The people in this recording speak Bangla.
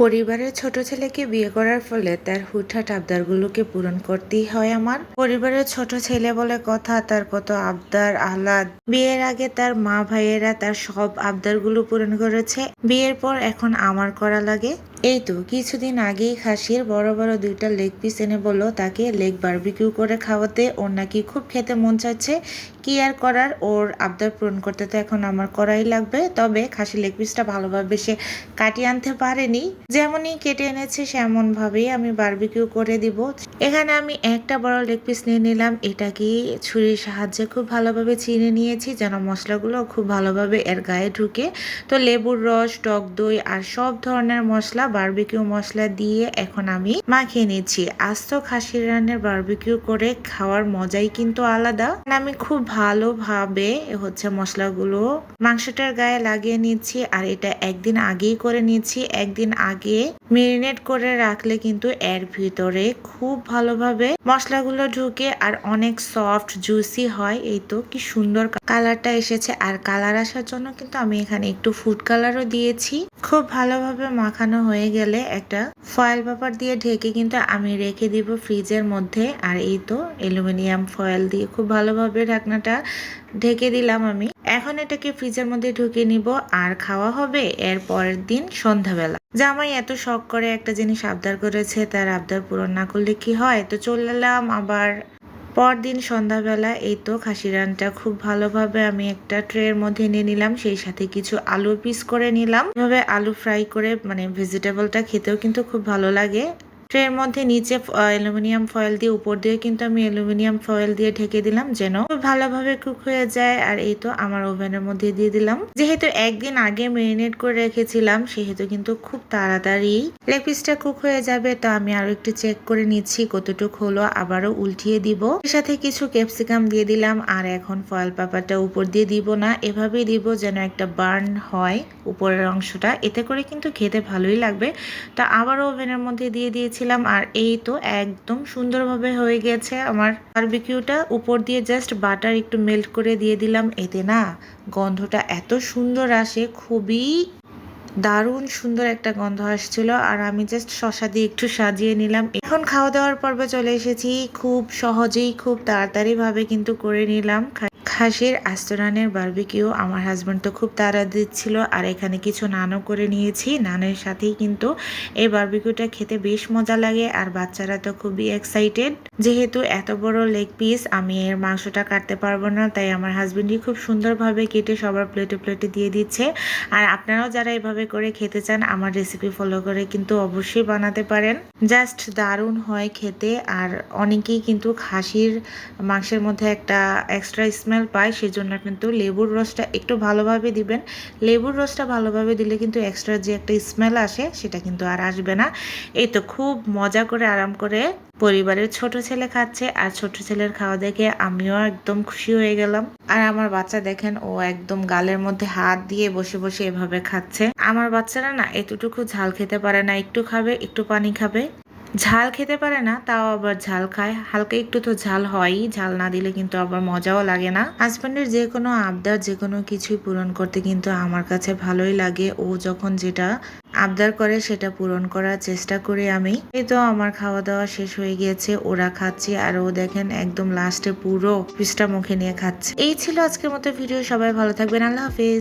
পরিবারের ছোট ছেলেকে বিয়ে করার ফলে তার হুটহাট আবদারগুলোকে পূরণ করতেই হয় আমার। পরিবারের ছোট ছেলে বলে কথা, তার কত আবদার আহ্লাদ বিয়ের আগে তার মা ভাইয়েরা তার সব আবদারগুলো পূরণ করেছে। বিয়ের পর এখন আমার করা লাগে। এই তো কিছুদিন আগেই খাসির বড় বড় দুইটা লেগ পিস এনে বলল, তাকে লেগ বারবিকিউ করে খাওয়াতে ওর নাকি খুব খেতে মন চাচ্ছে। কি আর করার? ওর আবদার পূরণ করতে তো এখন আমার করাই লাগবে। তবে খাসি লেগ পিসটা ভালোভাবে সে কাটিয়ে আনতে পারেনি। যেমনই কেটে এনেছে সেমন ভাবেই আমি বারবিকিউ করে দিব। এখানে আমি একটা বড় লেগ পিস নিয়ে নিলাম। এটাকে ছুরির সাহায্যে খুব ভালোভাবে চিনে নিয়েছি যেন মশলাগুলো খুব ভালোভাবে এর গায়ে ঢুকে। তো লেবুর রস, টক দই আর সব ধরনের মশলা বারবিকিউ মশলা দিয়ে এখন আমি মাখিয়ে নিচ্ছি। আস্ত খাসির রান্নার বারবিকিউ করে খাওয়ার মজাই কিন্তু আলাদা। আমি খুব ভালোভাবে হচ্ছে মশলাগুলো মাংসটার গায়ে লাগিয়ে নিচ্ছি আর এটা একদিন আগেই করে নিচ্ছি। একদিন আগে মেরিনেট করে রাখলে কিন্তু এর ভিতরে খুব ভালোভাবে মশলাগুলো ঢুকে আর অনেক সফট, জুসি হয়। এই তো কি সুন্দর কালারটা এসেছে। আর কালার আসার জন্য কিন্তু আমি এখানে একটু ফুড কালারও দিয়েছি। খুব ভালোভাবে মাখানো হয়ে গেলে একটা ফয়েল পেপার দিয়ে ঢেকে কিন্তু আমি রেখে দিব ফ্রিজের মধ্যে। আর এই তো অ্যালুমিনিয়াম ফয়েল দিয়ে খুব ভালোভাবে ঢাকনাটা ঢেকে দিলাম আমি। এখন এটাকে ফ্রিজের মধ্যে ঢুকিয়ে নিব। আর খাওয়া হবে এর পরের দিন সন্ধ্যাবেলা। জামাই এত শখ করে একটা জিনিস আবদার করেছে, তার আবদার পূরণ না করলে কি হয়? তো চলে এলাম আবার পরদিন সন্ধ্যাবেলা এই তো খাসি রানটা খুব ভালোভাবে আমি একটা ট্রের মধ্যে নিয়ে নিলাম, সেই সাথে কিছু আলু পিস করে নিলাম। এভাবে আলু ফ্রাই করে মানে ভেজিটেবলটা খেতেও কিন্তু খুব ভালো লাগে। ট্রের মধ্যে নিচে অ্যালুমিনিয়াম ফয়েল দিয়ে উপর দিয়ে কিন্তু আমি অ্যালুমিনিয়াম ফয়েল দিয়ে ঢেকে দিলাম যেন ভালোভাবে কুক হয়ে যায়। আর এই তো আমার ওভেনের মধ্যে দিয়ে দিলাম। যেহেতু একদিন আগে মেরিনেট করে রেখেছিলাম, সেহেতু কিন্তু খুব তাড়াতাড়ি লেগ পিসটা কুক হয়ে যাবে। তো আমি আরও একটু চেক করে নিচ্ছি কতটুক হলো, আবারও উল্টিয়ে দিব। এর সাথে কিছু ক্যাপসিকাম দিয়ে দিলাম। আর এখন ফয়েল পেপারটা উপর দিয়ে দিব না, এভাবেই দিব যেন একটা বার্ন হয় উপরের অংশটা। এতে করে কিন্তু খেতে ভালোই লাগবে। তা আবারও ওভেনের মধ্যে দিয়ে দিয়েছিলাম আর এই তো একদম সুন্দরভাবে হয়ে গেছে আমার বারবিকিউটা। উপর দিয়ে জাস্ট বাটার একটু মেল্ট করে দিয়ে দিলাম। এতে না গন্ধটা এত সুন্দর আসে, খুবই দারুণ সুন্দর একটা গন্ধ আসছিল। আর আমি জাস্ট শশা দিয়ে একটু সাজিয়ে নিলাম। এখন খাওয়া দাওয়ার পর্বে চলে এসেছি। খুব সহজেই, খুব তাড়াতাড়ি ভাবে কিন্তু করে নিলাম। খাসির আস্তরানের বারবিকিউ আমার হাজব্যান্ড তো খুব তাড়া দিচ্ছিল, আর এখানে কিছু নানও করে নিয়েছি। নানের সাথেই কিন্তু এই বারবিকিউটা খেতে বেশ মজা লাগে, আর বাচ্চারা তো খুবই এক্সাইটেড যেহেতু এত বড় লেগ পিস আমি এর মাংসটা কাটতে পারব না, তাই আমার হাজব্যান্ডই খুব সুন্দরভাবে কেটে সবার প্লেটে প্লেটে দিয়ে দিচ্ছে। আর আপনারাও যারা এভাবে করে খেতে চান, আমার রেসিপি ফলো করে কিন্তু অবশ্যই বানাতে পারেন। জাস্ট দারুণ হয় খেতে, আর অনেকেই কিন্তু খাসির মাংসের মধ্যে একটা এক্সট্রা স্মেল পায়, সেজন্য কিন্তু লেবুর রসটা একটু ভালোভাবে দিবেন। লেবুর রসটা ভালোভাবে দিলে কিন্তু এক্সট্রা যে একটা স্মেল আসে, সেটা কিন্তু আর আসবে না। এই তো খুব মজা করে আরাম করে পরিবারের ছোট ছেলে খাচ্ছে, আর ছোট ছেলের খাওয়া দেখে আমিও একদম খুশি হয়ে গেলাম। আর আমার বাচ্চা দেখেন, ও একদম গালের মধ্যে হাত দিয়ে বসে বসে এভাবে খাচ্ছে। আমার বাচ্চারা না এতটুকু ঝাল খেতে পারে না, একটু খাবে, একটু পানি খাবে। ঝাল খেতে পারে না, তাও আবার ঝাল খায়। হালকা একটু তো ঝাল হয়ই, ঝাল না দিলে কিন্তু আবার মজাও লাগে না। হাজব্যান্ডের যে কোনো আবদার, যে কোনো কিছুই পূরণ করতে কিন্তু আমার কাছে ভালোই লাগে। ও যখন যেটা আবদার করে, সেটা পূরণ করার চেষ্টা করি আমি। এই তো আমার খাওয়া দাওয়া শেষ হয়ে গিয়েছে, ওরা খাচ্ছে। আর ও দেখেন একদম লাস্টে পুরো পিসটা মুখে নিয়ে খাচ্ছে। এই ছিল আজকের মতো ভিডিও সবাই ভালো থাকবেন, আল্লাহ হাফিজ।